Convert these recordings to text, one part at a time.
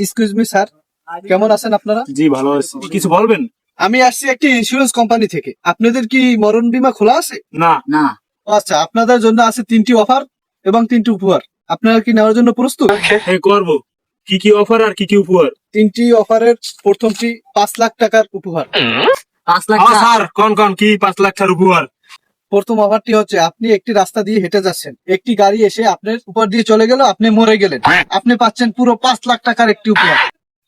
Excuse me sir কেমন আছেন আপনারা? জি ভালো আছি। কিছু বলবেন? আমি আসছি একটি ইন্স্যুরেন্স কোম্পানি থেকে। আপনাদের কি মরণ বীমা খোলা আছে? না। না। আচ্ছা আপনাদের জন্য আছে তিনটি অফার এবং তিনটি উপহার। আপনারা কি নেওয়ার জন্য প্রস্তুত? হ্যাঁ করব। কি কি অফার আর কি কি উপহার? তিনটি অফারের প্রথমটি পাঁচ লাখ টাকার উপহার। পাঁচ লাখ। স্যার কোন কোন কি পাঁচ লাখ টাকার উপহার? প্রথম অফারটি হচ্ছে আপনি একটি রাস্তা দিয়ে হেঁটে যাচ্ছেন। একটি গাড়ি এসে আপনার উপর দিয়ে চলে গেল আপনি মরে গেলেন। আপনি পাচ্ছেন পুরো পাঁচ লাখ টাকার একটি উপহার।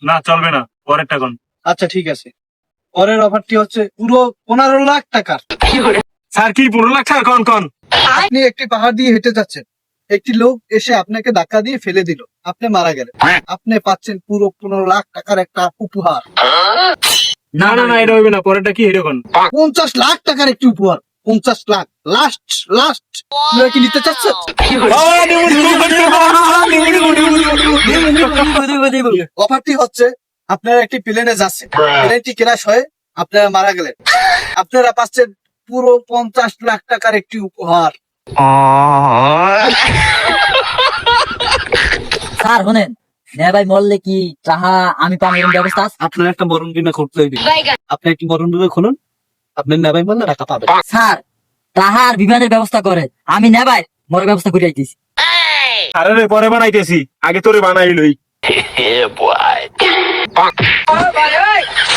না চলবে না পরেরটা কোন আচ্ছা ঠিক আছে। পরের অফারটি হচ্ছে পুরো পনেরো লাখ টাকার। স্যার কি পনেরো লাখ টাকা কোন কোন। আপনি একটি পাহাড় দিয়ে হেঁটে যাচ্ছেন। একটি লোক এসে আপনাকে ধাক্কা দিয়ে ফেলে দিল। আপনি মারা গেলেন। আপনি পাচ্ছেন পুরো পনেরো লাখ টাকার একটা উপহার। না না না এটা হইবে না পরেরটা কি এটা কোন পঞ্চাশ লাখ টাকার একটি উপহার। পঞ্চাশ লাখ। লাস্ট লাস্ট কি নিতে চাচ্ছেন অফারটি হচ্ছে আপনারা একটি প্লেনে যাচ্ছেন। প্লেনটি ক্রাশ হয়ে আপনারা মারা গেলেন। আপনারা পাচ্ছেন পুরো পঞ্চাশ লাখ টাকার একটি উপহার। স্যার শোনেন নে ভাই মরলে কি তাহা আমি পাবো ব্যবস্থা আপনার একটা মরণ বিমা করতে হইবে। আপনি একটি মরণ বিমা খুলুন। আপনি নেবাই বললে টাকা স্যার তাহার বিমানের ব্যবস্থা করে আমি নেবাই মরার ব্যবস্থা করে আইতেছি আরে রে পরে বানাইতেছি। আগে তোরে বানাই লই